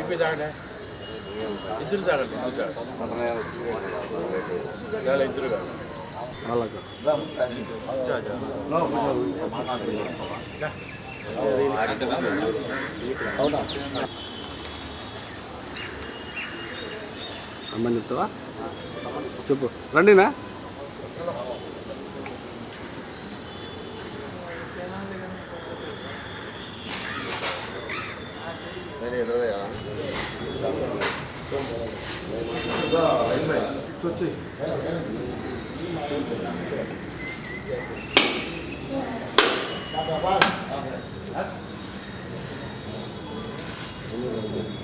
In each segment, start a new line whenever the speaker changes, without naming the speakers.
ఇద్దరు తాగండి ఇద్దరు తాగండి ఇద్దరు కాదు
అమ్మని చెప్తావా చెప్పు రండినా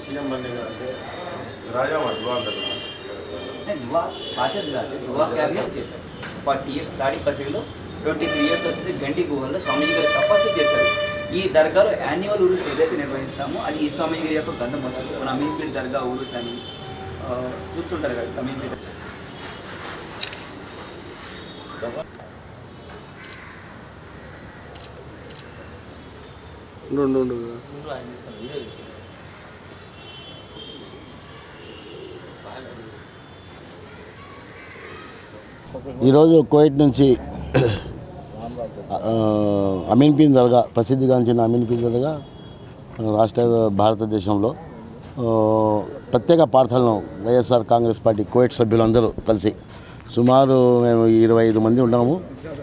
సీఎం बनने का రాజా దువా అంటారు
యువ బాధ్యత కాదు యువ క్యాబినెట్ చేశారు ఫార్టీ ఇయర్స్ తాడిపత్రిలో ట్వంటీ త్రీ ఇయర్స్ వచ్చేసి గండి గుహల్లో స్వామీజీ గారు తపస్సు చేశారు ఈ దర్గాలో యాన్యువల్ ఉరుస్ ఏదైతే నిర్వహిస్తామో అది ఈ స్వామీజీ గారి యొక్క గంధం వచ్చులు మన అమీన్పీడ్ దర్గా ఉరుస్ అని ఆ, చూస్తుంటారు కదా అమీన్పీడ్
ఉండు ఉండు
ఈరోజు కోయిట్ నుంచి అమీన్ పీన్ దర్గా ప్రసిద్ధిగాంచిన అమీన్పీన్ దర్గా రాష్ట్ర భారతదేశంలో ప్రత్యేక ప్రార్థనలు వైఎస్ఆర్ కాంగ్రెస్ పార్టీ కోయిట్ సభ్యులందరూ కలిసి సుమారు మేము ఇరవై ఐదు మంది ఉన్నాము.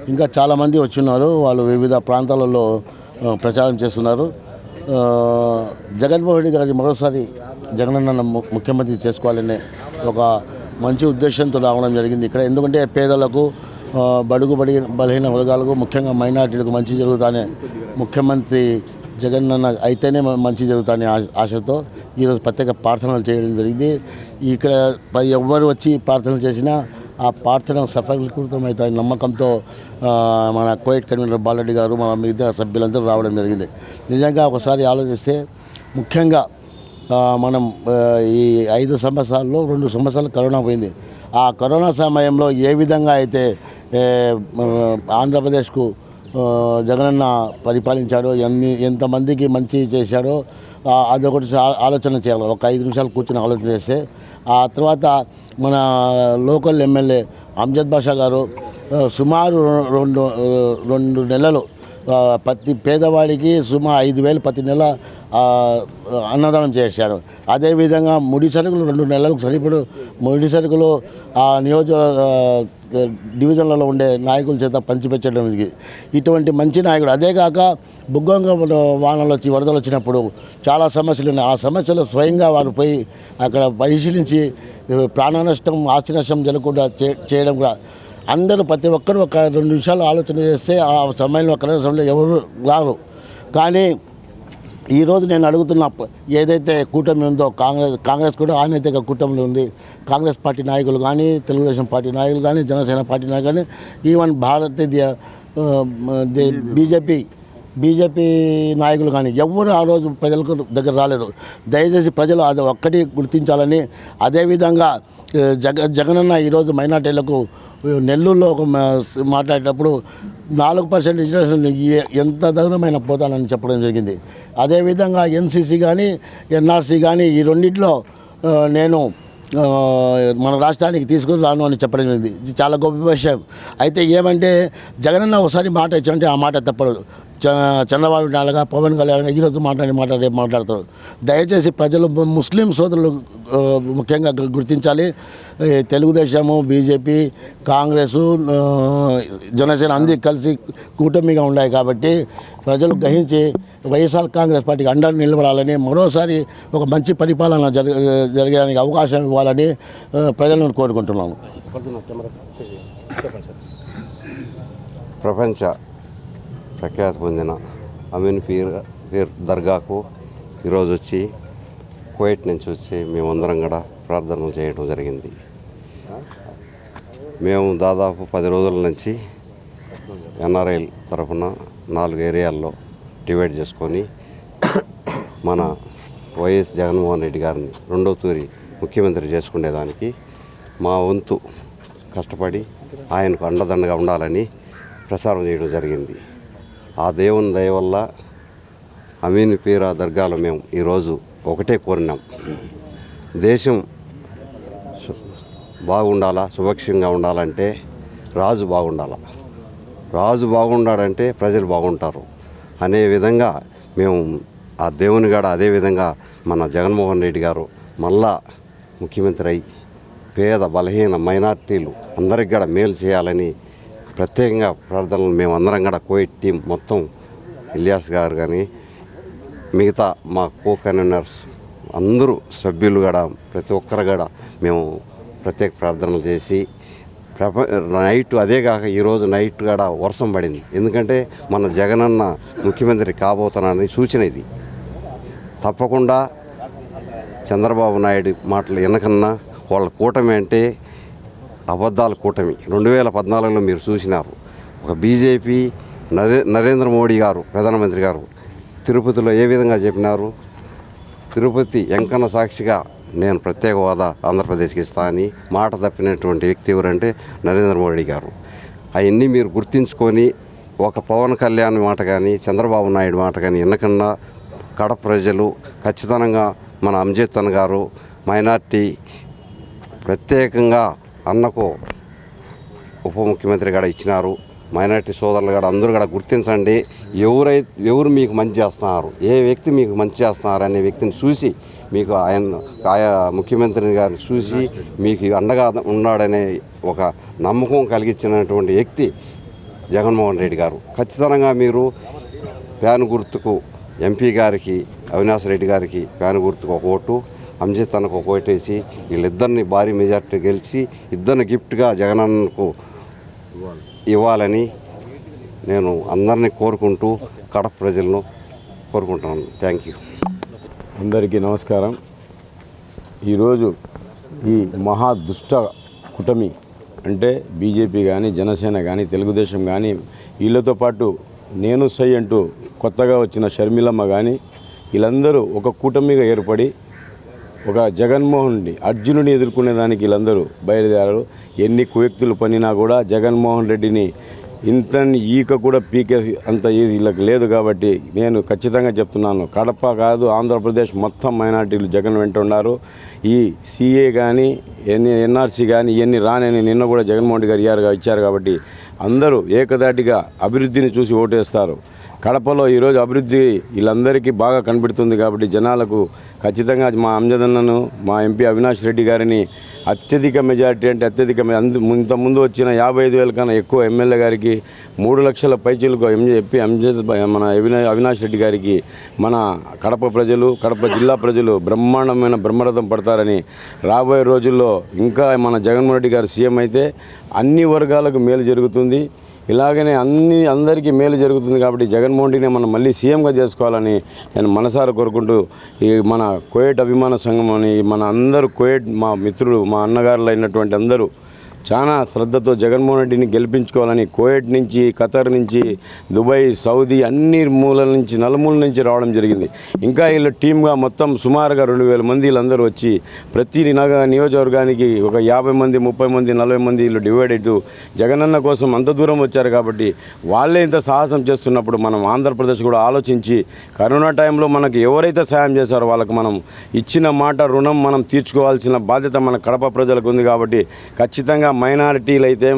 ఇంకా చాలామంది వచ్చున్నారు. వాళ్ళు వివిధ ప్రాంతాలలో ప్రచారం చేస్తున్నారు. జగన్మోహన్ రెడ్డి గారి మరోసారి జగనన్న ము- ముఖ్యమంత్రి చేసుకోవాలనే ఒక మంచి ఉద్దేశంతో రావడం జరిగింది ఇక్కడ. ఎందుకంటే పేదలకు బడుగు బడి బలహీన వర్గాలకు ముఖ్యంగా మైనార్టీలకు మంచి జరుగుతానే ముఖ్యమంత్రి జగన్ అన్న అయితేనే మంచి జరుగుతానే ఆశతో ఈరోజు ప్రత్యేక ప్రార్థనలు చేయడం జరిగింది. ఇక్కడ పై ఎవ్వరు వచ్చి ప్రార్థనలు చేసినా ఆ ప్రార్థన సఫలీకృతమవుతాయి నమ్మకంతో మన కోయిట్ కన్వీనర్ బాలరెడ్డి గారు మన మిగతా సభ్యులందరూ రావడం జరిగింది. నిజంగా ఒకసారి ఆలోచిస్తే ముఖ్యంగా మనం ఈ ఐదు సంవత్సరాల్లో రెండు సంవత్సరాలు కరోనా పోయింది. ఆ కరోనా సమయంలో ఏ విధంగా అయితే ఆంధ్రప్రదేశ్కు జగనన్న పరిపాలించాడో ఎన్ని ఎంతమందికి మంచి చేశాడో అదొకటి ఆలోచన చేయాలి. ఒక ఐదు నిమిషాలు కూర్చొని ఆలోచన చేస్తే ఆ తర్వాత మన లోకల్ ఎమ్మెల్యే అమ్జద్ బాషా గారు సుమారు రెండు రెండు నెలలు ప్రతి పేదవాడికి సుమారు ఐదు వేలు ప్రతి నెల అన్నదానం చేశారు. అదేవిధంగా ముడి సరుకులు రెండు నెలలకు సరిపడు ముడి సరుకులు ఆ నియోజక డివిజన్లలో ఉండే నాయకుల చేత పంచిపెచ్చడం ఇది. ఇటువంటి మంచి నాయకుడు. అదే కాక బుగ్గంగా వానలు వచ్చి వరదలు వచ్చినప్పుడు చాలా సమస్యలు ఉన్నాయి. ఆ సమస్యలు స్వయంగా వారు పోయి అక్కడ పరిశీలించి ప్రాణ నష్టం ఆస్తి నష్టం జరగకుండా చే- చేయడం కూడా అందరూ ప్రతి ఒక్కరు ఒక రెండు నిమిషాలు ఆలోచన చేస్తే ఆ సమయంలో కరోనా సమయంలో ఎవరు రారు. కానీ ఈరోజు నేను అడుగుతున్న ఏదైతే కూటమి ఉందో కాంగ్రెస్ కాంగ్రెస్ కూడా ఆనైతిక కూటమిలో ఉంది. కాంగ్రెస్ పార్టీ నాయకులు కానీ తెలుగుదేశం పార్టీ నాయకులు కానీ జనసేన పార్టీ నాయకులు కానీ ఈవెన్ భారతీయ బీజేపీ బీజేపీ నాయకులు కానీ ఎవరు ఆ రోజు ప్రజలకు దగ్గర రాలేదు. దయచేసి ప్రజలు అది ఒక్కటి గుర్తించాలని అదేవిధంగా జగ జగనన్న ఈరోజు మైనార్టీలకు నెల్లూరులో ఒక మా- మాట్లాడేటప్పుడు నాలుగు పర్సెంట్ రిజర్వేషన్ ఎంత దూరమైన పోతానని చెప్పడం జరిగింది. అదేవిధంగా ఎన్సీసీ కానీ ఎన్ఆర్సీ కానీ ఈ రెండింటిలో నేను మన రాష్ట్రానికి తీసుకుని రాను అని చెప్పడం జరిగింది ఇది చాలా గొప్ప విషయం. అయితే ఏమంటే జగనన్న ఒకసారి మాట ఇచ్చారంటే ఆ మాట తప్పదు. చ చంద్రబాబు నాలుగా పవన్ కళ్యాణ్ ఈరోజు మాట్లాడి మాట రేపు మాట్లాడతారు. దయచేసి ప్రజలు ముస్లిం సోదరులు ముఖ్యంగా గుర్తించాలి. తెలుగుదేశము బీజేపీ కాంగ్రెస్ జనసేన అందరికీ కలిసి కూటమిగా ఉన్నాయి కాబట్టి ప్రజలు గ్రహించి వైఎస్ఆర్ కాంగ్రెస్ పార్టీకి అండ నిలబడాలని మరోసారి ఒక మంచి పరిపాలన జరి జరగడానికి అవకాశం ఇవ్వాలని ప్రజలను కోరుకుంటున్నాము
ప్రపంచ ప్రఖ్యాతి పొందిన అమీన్ పీర్ పీర్ దర్గాకు ఈరోజు వచ్చి కువైట్ నుంచి వచ్చి మేమందరం కూడా ప్రార్థనలు చేయడం జరిగింది. మేము దాదాపు పది రోజుల నుంచి ఎన్ఆర్ఐల తరఫున నాలుగు ఏరియాల్లో డివైడ్ చేసుకొని మన వైఎస్ జగన్మోహన్ రెడ్డి గారిని రెండో తూరి ముఖ్యమంత్రి చేసుకునేదానికి మా వంతు కష్టపడి ఆయనకు అండదండగా ఉండాలని ప్రసారం చేయడం జరిగింది. ఆ దేవుని దయ వల్ల అమీన్ పీరా దర్గాలో మేము ఈరోజు ఒకటే కోరినాం. దేశం బాగుండాలా సుభక్షంగా ఉండాలంటే రాజు బాగుండాలా? రాజు బాగుండాడంటే ప్రజలు బాగుంటారు. అనే విధంగా మేము ఆ దేవుని గాడ అదే విధంగా మన జగన్మోహన్ రెడ్డి గారు మళ్ళా ముఖ్యమంత్రి అయి పేద బలహీన మైనార్టీలు అందరికి కూడా మేలు చేయాలని ప్రత్యేకంగా ప్రార్థనలు మేము అందరం కూడా కోయిట్ టీం మొత్తం ఇలియాస్ గారు కానీ మిగతా మా కో కన్వీనర్స్ అందరూ సభ్యులు కూడా ప్రతి ఒక్కరు కూడా మేము ప్రత్యేక ప్రార్థనలు చేసి ప్రప నైట్ అదే కాక ఈరోజు నైట్ కూడా వర్షం పడింది. ఎందుకంటే మన జగనన్న ముఖ్యమంత్రి కాబోతున్నానని సూచన ఇది. తప్పకుండా చంద్రబాబు నాయుడు మాటలు వెనకన్నా వాళ్ళ కూటమి అంటే అబద్ధాల కూటమి. రెండు వేల పద్నాలుగులో మీరు చూసినారు. ఒక బీజేపీ నరే నరేంద్ర మోడీ గారు ప్రధానమంత్రి గారు తిరుపతిలో ఏ విధంగా చెప్పినారు? తిరుపతి వెంకన్న సాక్షిగా నేను ప్రత్యేక హోదా ఆంధ్రప్రదేశ్కి ఇస్తా అని మాట తప్పినటువంటి వ్యక్తి ఎవరంటే నరేంద్ర మోడీ గారు. అవన్నీ మీరు గుర్తించుకొని ఒక పవన్ కళ్యాణ్ మాట కానీ చంద్రబాబు నాయుడు మాట కానీ ఎన్నకన్నా కడప ప్రజలు ఖచ్చితంగా మన అంజేతన్ గారు మైనార్టీ ప్రత్యేకంగా అన్నకు ఉప ముఖ్యమంత్రి కూడా ఇచ్చినారు. మైనార్టీ సోదరులు కూడా అందరూ కూడా గుర్తించండి. ఎవరై ఎవరు మీకు మంచి చేస్తున్నారు? ఏ వ్యక్తి మీకు మంచి చేస్తున్నారు అనే వ్యక్తిని చూసి మీకు ఆయన ఆయా ముఖ్యమంత్రి గారిని చూసి మీకు అండగా ఉన్నాడనే ఒక నమ్మకం కలిగించినటువంటి వ్యక్తి జగన్మోహన్ రెడ్డి గారు. ఖచ్చితంగా మీరు ఫ్యాన్ గుర్తుకు ఎంపీ గారికి అవినాష్ రెడ్డి గారికి ఫ్యాన్ గుర్తుకు ఒక ఓటు అంజిత్ అన్నకు ఒక ఓటు వేసి వీళ్ళిద్దరిని భారీ మెజార్టీ గెలిచి ఇద్దరిని గిఫ్ట్గా జగనన్నకు ఇవ్వాలని నేను అందరినీ కోరుకుంటూ కడప ప్రజలను కోరుకుంటున్నాను. థ్యాంక్ యూ
అందరికీ నమస్కారం. ఈరోజు ఈ మహా దుష్ట కుటమి అంటే బీజేపీ కానీ జనసేన కానీ తెలుగుదేశం కానీ వీళ్ళతో పాటు నేను సై అంటూ కొత్తగా వచ్చిన షర్మిలమ్మ కానీ వీళ్ళందరూ ఒక కూటమిగా ఏర్పడి ఒక జగన్మోహన్ రెడ్డి ఎదుర్కొనేదానికి వీళ్ళందరూ బయలుదేరారు. ఎన్ని కువ్యక్తులు పనినా కూడా జగన్మోహన్ రెడ్డిని ఇంత ఈక కూడా పీకే అంత వీళ్ళకి లేదు కాబట్టి నేను ఖచ్చితంగా చెప్తున్నాను. కడప కాదు ఆంధ్రప్రదేశ్ మొత్తం మైనార్టీలు జగన్ వెంట ఉన్నారు. ఈ సీఏ కానీ ఎన్ని ఎన్ఆర్సీ కానీ ఇవన్నీ రానని నిన్న కూడా జగన్మోహన్ రెడ్డి గారు ఇయ్యారు ఇచ్చారు కాబట్టి అందరూ ఏకదాటిగా అభివృద్ధిని చూసి ఓటేస్తారు. కడపలో ఈరోజు అభివృద్ధి వీళ్ళందరికీ బాగా కనిపెడుతుంది కాబట్టి జనాలకు ఖచ్చితంగా మా అంజదన్నను మా ఎంపీ అవినాష్ రెడ్డి గారిని అత్యధిక మెజారిటీ అంటే అత్యధిక అందు ఇంత ముందు వచ్చిన యాభై ఐదు వేల కన్నా ఎక్కువ ఎమ్మెల్యే గారికి మూడు లక్షల పైచీలకు చెప్పి అంజద్ మన అవినాష్ రెడ్డి గారికి మన కడప ప్రజలు కడప జిల్లా ప్రజలు బ్రహ్మాండమైన బ్రహ్మరథం పడతారని రాబోయే రోజుల్లో ఇంకా మన జగన్మోహన్ రెడ్డి గారు సీఎం అయితే అన్ని వర్గాలకు మేలు జరుగుతుంది. ఇలాగనే అన్ని అందరికీ మేలు జరుగుతుంది కాబట్టి జగన్మోహన్ రెడ్డిని మనం మళ్ళీ సీఎంగా చేసుకోవాలని నేను మనసారా కోరుకుంటూ ఈ మన కోయేట్ అభిమాన సంఘం అని మన అందరూ కోయేట్ మా మిత్రులు మా అన్నగారులు అయినటువంటి అందరూ చాలా శ్రద్ధతో జగన్మోహన్ రెడ్డిని గెలిపించుకోవాలని కోయట్ నుంచి ఖతర్ నుంచి దుబాయ్ సౌదీ అన్ని మూలల నుంచి నలుమూల నుంచి రావడం జరిగింది. ఇంకా వీళ్ళు టీమ్గా మొత్తం సుమారుగా రెండు వేల మంది వీళ్ళందరూ వచ్చి ప్రతి నగ నియోజకవర్గానికి ఒక యాభై మంది ముప్పై మంది నలభై మంది వీళ్ళు డివైడ్ అవుతూ జగనన్న కోసం అంత దూరం వచ్చారు కాబట్టి వాళ్ళే ఇంత సాహసం చేస్తున్నప్పుడు మనం ఆంధ్రప్రదేశ్ కూడా ఆలోచించి కరోనా టైంలో మనకు ఎవరైతే సాయం చేశారో వాళ్ళకి మనం ఇచ్చిన మాట రుణం మనం తీర్చుకోవాల్సిన బాధ్యత మన కడప ప్రజలకు ఉంది కాబట్టి ఖచ్చితంగా మైనారిటీలు అయితే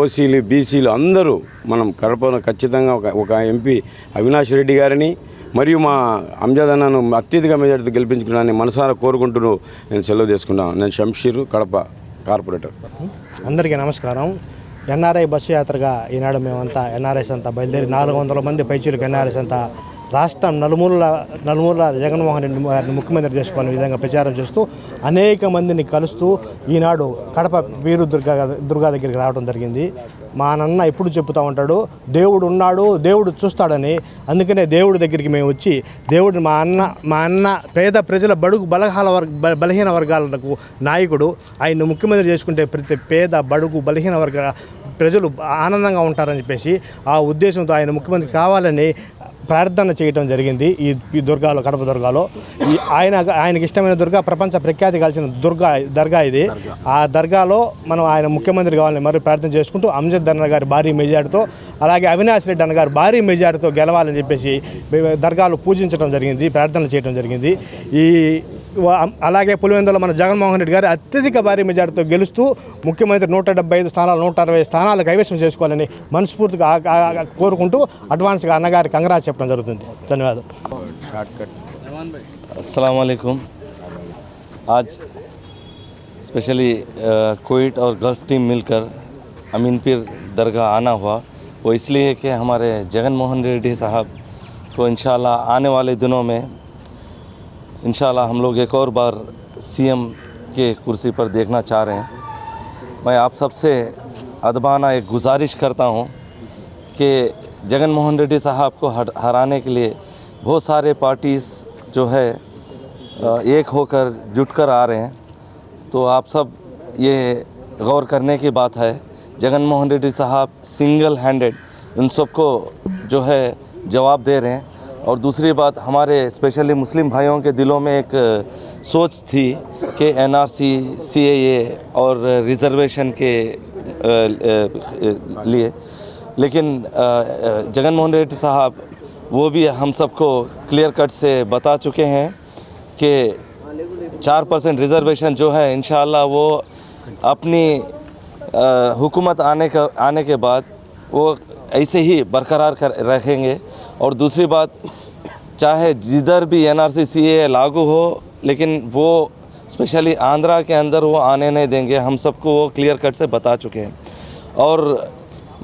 ఓసీలు బీసీలు అందరూ మనం కడపను ఖచ్చితంగా ఒక ఒక ఎంపీ అవినాష్ రెడ్డి గారిని మరియు మా అంజద్ అన్నను అత్యధిక మెజార్టీ గెలిపించుకున్నానని మనసారా కోరుకుంటూ నేను సెలవు తీసుకున్నాను నేను శంషీరు కడప కార్పొరేటర్.
అందరికీ నమస్కారం. ఎన్ఆర్ఐ బస్సు యాత్రగా ఈనాడు మేమంతా ఎన్ఆర్ఐస్ అంతా బయలుదేరి నాలుగు వందల మంది పైచీలకు ఎన్ఆర్ఐస్ అంతా రాష్ట్రం నలుమూల నలుమూల జగన్మోహన్ రెడ్డి గారిని ముఖ్యమంత్రి చేసుకునే విధంగా ప్రచారం చేస్తూ అనేక మందిని కలుస్తూ ఈనాడు కడప వీరు దుర్గా దుర్గా దగ్గరికి రావడం జరిగింది. మా నాన్న ఎప్పుడు చెప్తూ ఉంటాడు దేవుడు ఉన్నాడు దేవుడు చూస్తాడని. అందుకనే దేవుడి దగ్గరికి మేము వచ్చి దేవుడు మా అన్న మా అన్న పేద ప్రజల బడుగు బలహాల వర్గ బ- బలహీన వర్గాలకు నాయకుడు. ఆయన ముఖ్యమంత్రి చేసుకుంటే ప్రతి పేద బడుగు బలహీన వర్గ ప్రజలు ఆనందంగా ఉంటారని చెప్పేసి ఆ ఉద్దేశంతో ఆయన ముఖ్యమంత్రి కావాలని ప్రార్థన చేయడం జరిగింది ఈ ఈ దుర్గాలో కడప దుర్గాలో. ఈ ఆయన ఆయనకి ఇష్టమైన దుర్గా ప్రపంచ ప్రఖ్యాతి కలిసిన దుర్గా దర్గా ఇది. ఆ దర్గాలో మనం ఆయన ముఖ్యమంత్రి కావాలని మరి ప్రార్థన చేసుకుంటూ అంజద్ అన్న గారి భారీ మెజార్టీతో అలాగే అవినాష్ రెడ్డి అన్న గారు భారీ మెజార్టీతో గెలవాలని చెప్పేసి దర్గాలు పూజించడం జరిగింది ప్రార్థన చేయడం జరిగింది. ఈ అలాగే పులివెందులో మన జగన్మోహన్ రెడ్డి గారు అత్యధిక భారీ మెజార్టీతో గెలుస్తూ ముఖ్యమంత్రి నూట డెబ్బై ఐదు స్థానాలు నూట అరవై స్థానాలు కైవసం చేసుకోవాలని మనస్ఫూర్తిగా ఆ- ఆ- ఆ- కోరుకుంటూ అడ్వాన్స్గా అన్నగారి కంగ్రాట్స్ చెప్పడం జరుగుతుంది ధన్యవాదాలు
अस्सलाम वालेकुम आज स्पेशली कोइट और गल्फ टीम मिलकर अमीन पीर दरगाह आना हुआ वो इसलिए कि हमारे जगन मोहन रेड्डी साहब को इंशाल्लाह आने वाले दिनों में इंशाल्लाह हम लोग एक और बार सीएम के कुर्सी पर देखना चाह रहे हैं। मैं आप सबसे अदबाना एक गुजारिश करता हूँ कि जगन मोहन रेड्डी साहब को हराने के लिए बहुत सारे पार्टीज़ जो है एक होकर जुटकर आ रहे हैं। तो आप सब ये गौर करने की बात है जगन मोहन रेड्डी साहब सिंगल हैंडेड उन सबको जो है जवाब दे रहे हैं। और दूसरी बात, हमारे स्पेशली मुस्लिम भाइयों के दिलों में एक सोच थी कि एनआरसी सीएए और रिजर्वेशन के लिए। लेकिन जगन मोहन रेड्डी साहब, वो भी हम सबको क्लियर कट से बता चुके हैं कि चार परसेंट रिजर्वेशन जो है इन वो अपनी हुकूमत आने का, आने के बाद वो ऐसे ही बरकरार कर, रखेंगे। और दूसरी बात, चाहे जिधर भी एन आर लागू हो, लेकिन वो स्पेशली आंध्रा के अंदर वो आने नहीं देंगे। हम सबको वो क्लियर कट से बता चुके हैं। और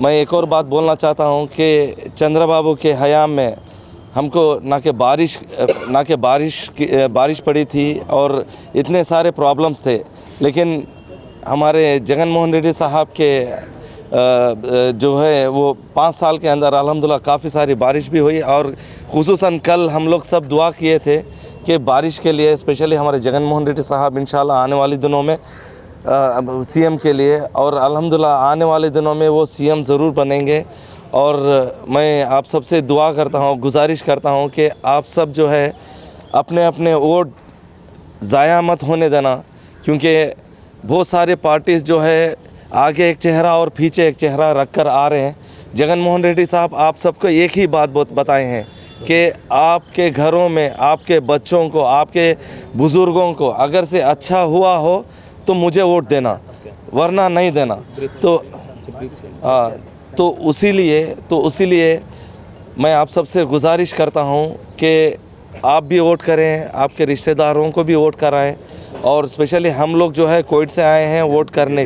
मैं एक और बात बोलना चाहता हूँ कि चंद्रबाबू के हयाम में हमको ना कि बारिश, ना कि बारिश की, बारिश पड़ी थी और इतने सारे प्रॉब्लम्स थे। लेकिन हमारे जगन मोहन रेड्डी साहब के जो है, वो पाँच साल के अंदर अल्हम्दुलिल्लाह काफ़ी सारी बारिश भी हुई और खुसूस कल हम लोग सब दुआ किए थे कि बारिश के लिए, स्पेशली हमारे जगन मोहन रेड्डी साहब इन आने वाले दिनों में सीएम के लिए और अल्हम्दुलिल्लाह आने वाले दिनों में वो सीएम ज़रूर बनेंगे और मैं आप सबसे दुआ करता हूँ, गुजारिश करता हूँ कि आप सब जो है अपने अपने वोट ज़ाया मत होने देना, क्योंकि बहुत सारे पार्टीज़ जो है आगे एक चेहरा और पीछे एक चेहरा रख कर आ रहे हैं। जगन मोहन रेड्डी साहब, आप सबको एक ही बात बत- बताए हैं कि आपके घरों में आपके बच्चों को, आपके बुज़ुर्गों को अगर से अच्छा हुआ हो तो मुझे वोट देना, वरना नहीं देना। तो हाँ तो उसी लिए तो उसी लिए मैं आप सबसे गुजारिश करता हूँ कि आप भी वोट करें, आपके रिश्तेदारों को भी वोट कराएँ और स्पेशली हम लोग जो है कोविड से आए हैं वोट करने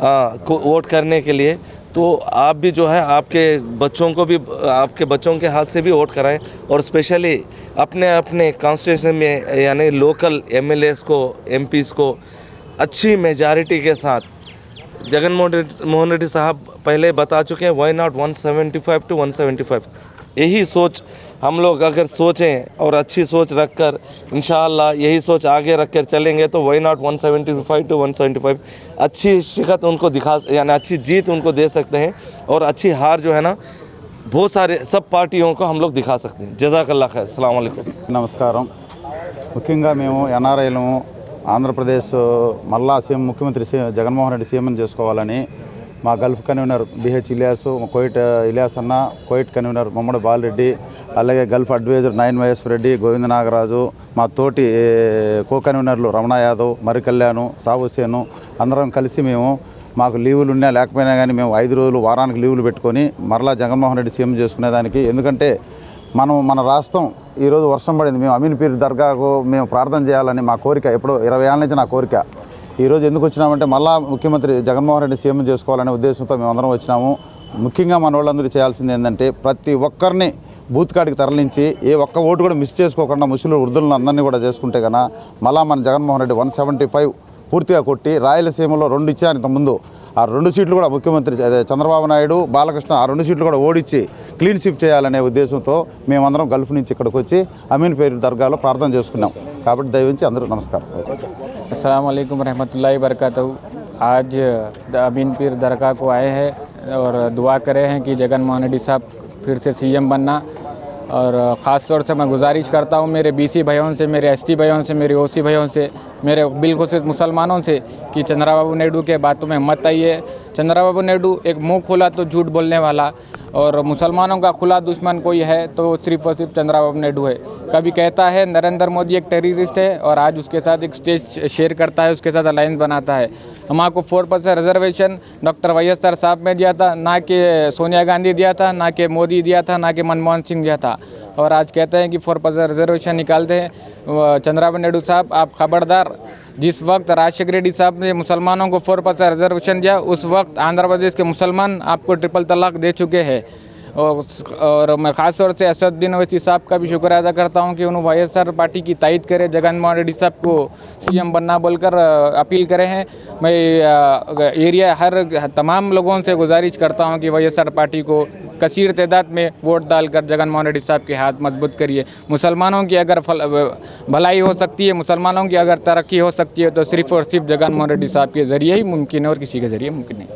हाँ को- वोट करने के लिए। तो आप भी जो है आपके बच्चों को भी, आपके बच्चों के हाथ से भी वोट कराएँ और स्पेशली अपने अपने कॉन्स्टिट्यूशन में, यानी लोकल एम को एम को अच्छी मेजॉरिटी के साथ, जगन मोहन रेड्डी साहब पहले बता चुके हैं वाई नॉट 175 टू 175 यही सोच हम लोग अगर सोचें और अच्छी सोच रखकर इन यही सोच आगे रख कर चलेंगे तो वाई नॉट 175 टू 175 अच्छी शिकत उनको दिखा यानी अच्छी जीत उनको दे सकते हैं और अच्छी हार जो है ना बहुत सारे सब पार्टियों को हम लोग दिखा सकते हैं जजाकल्ला खैर अस्सलाम वालेकुम
నమస్కారం ముఖ్యంగా మేము ఎన్ఆర్ఐలము ఆంధ్రప్రదేశ్ మళ్ళా సీఎం ముఖ్యమంత్రి సీ- జగన్మోహన్ రెడ్డి సీఎం చేసుకోవాలని మా గల్ఫ్ కన్వీనర్ బిహెచ్ ఇలియాస్ మా కోయిట్ ఇలియాస్ అన్న కోయిట్ కన్వీనర్ మమ్మడి బాలరెడ్డి అలాగే Gulf adviser Nayan Y S Reddy Govinda Nagaraju మా తోటి కో కన్వీనర్లు రమణ యాదవ్ మరి కళ్యాణ్ అందరం కలిసి మేము మాకు లీవులు ఉన్నా లేకపోయినా కానీ మేము ఐదు రోజులు వారానికి లీవులు పెట్టుకొని మరలా జగన్మోహన్ రెడ్డి సీఎం చేసుకునేదానికి. ఎందుకంటే మనం మన రాష్ట్రం ఈరోజు వర్షం పడింది. మేము అమీన్ పీర్ దర్గాకు మేము ప్రార్థన చేయాలని మా కోరిక ఎప్పుడో ఇరవై ఏళ్ళ నుంచి నా కోరిక. ఈరోజు ఎందుకు వచ్చినామంటే మళ్ళా ముఖ్యమంత్రి జగన్మోహన్ రెడ్డి సీఎం చేసుకోవాలనే ఉద్దేశంతో మేము అందరం వచ్చినాము. ముఖ్యంగా మన వాళ్ళందరూ చేయాల్సింది ఏంటంటే ప్రతి ఒక్కరిని బూత్ కాడికి తరలించి ఏ ఒక్క ఓటు కూడా మిస్ చేసుకోకుండా ముసలి వృద్ధులను అందరినీ కూడా చేసుకుంటే కన్నా మళ్ళా మన Jaganmohan Reddy one seventy five పూర్తిగా కొట్టి రాయలసీమలో రెండు ఇచ్చారు ఇంతకుముందు. ఆ రెండు సీట్లు కూడా ముఖ్యమంత్రి అదే చంద్రబాబు నాయుడు బాలకృష్ణ ఆ రెండు సీట్లు కూడా ఓడించి క్లీన్ స్వీప్ చేయాలనే ఉద్దేశంతో మేమందరం గల్ఫ్ నుంచి ఇక్కడికి వచ్చి అమీన్ పేరు దర్గాలో ప్రార్థన చేసుకున్నాం కాబట్టి దయవించి అందరూ నమస్కారం
अस्सलाम वालेकुम रहमतुल्लाहि वरकatuh आज द अमीन पीर दरगाह को आए हैं और दुआ करे हैं कि जगन मोहन रेड्डी साहब फिर से सीएम बनना और ख़ास तौर से मैं गुजारिश करता हूँ मेरे बीसी भाइयों से मेरे एसटी भाइयों से मेरे ओसी भाइयों से मेरे बिलखुसूस मुसलमानों से कि चंद्राबाबू नायडू के बातों में मत आइए। चंद्राबाबू नायडू एक मुँह खोला तो झूठ बोलने वाला और मुसलमानों का खुला दुश्मन कोई है तो सिर्फ़ और सिर्फ़ चंद्राबाबू नायडू है। कभी कहता है, नरेंद्र मोदी एक टेररिस्ट है और आज उसके साथ एक स्टेज शेयर करता है, उसके साथ अलायंस बनाता है। हमारे four percent reservation doctor Y S साहब ने दिया था, ना कि सोनिया गांधी दिया था, ना कि मोदी दिया था, ना कि मनमोहन सिंह दिया था। और आज कहते हैं कि फोर परसेंट रिजर्वेशन निकालते हैं। चंद्राबाबू नायडू साहब, आप खबरदार, जिस वक्त राजशेखर रेड्डी साहब ने मुसलमानों को फोर परसेंट रिजर्वेशन दिया, उस वक्त आंध्र प्रदेश के मुसलमान आपको ट्रिपल तलाक दे चुके हैं। और और मैं खास तौर से असदुद्दीन ओवैसी साहब का भी शुक्र अदा करता हूँ कि उन्होंने वाई एस आर पार्टी की तायद करे, जगन मोहन रेड्डी साहब को सीएम बनना बोलकर अपील करे हैं। मैं एरिया हर, तमाम लोगों से गुजारिश करता हूँ कि वाई एस आर पार्टी को कसीर तदाद में वोट डालकर जगन मोहन रेड्डी साहब के हाथ मज़बूत करिए। मुसलमानों की अगर फल भलाई हो सकती है, मुसलमानों की अगर तरक्की हो सकती है तो सिर्फ़ और सिर्फ़ जगन मोहन रेड्डी साहब के ज़रिए ही मुमकिन है और किसी के ज़रिए मुमकिन नहीं।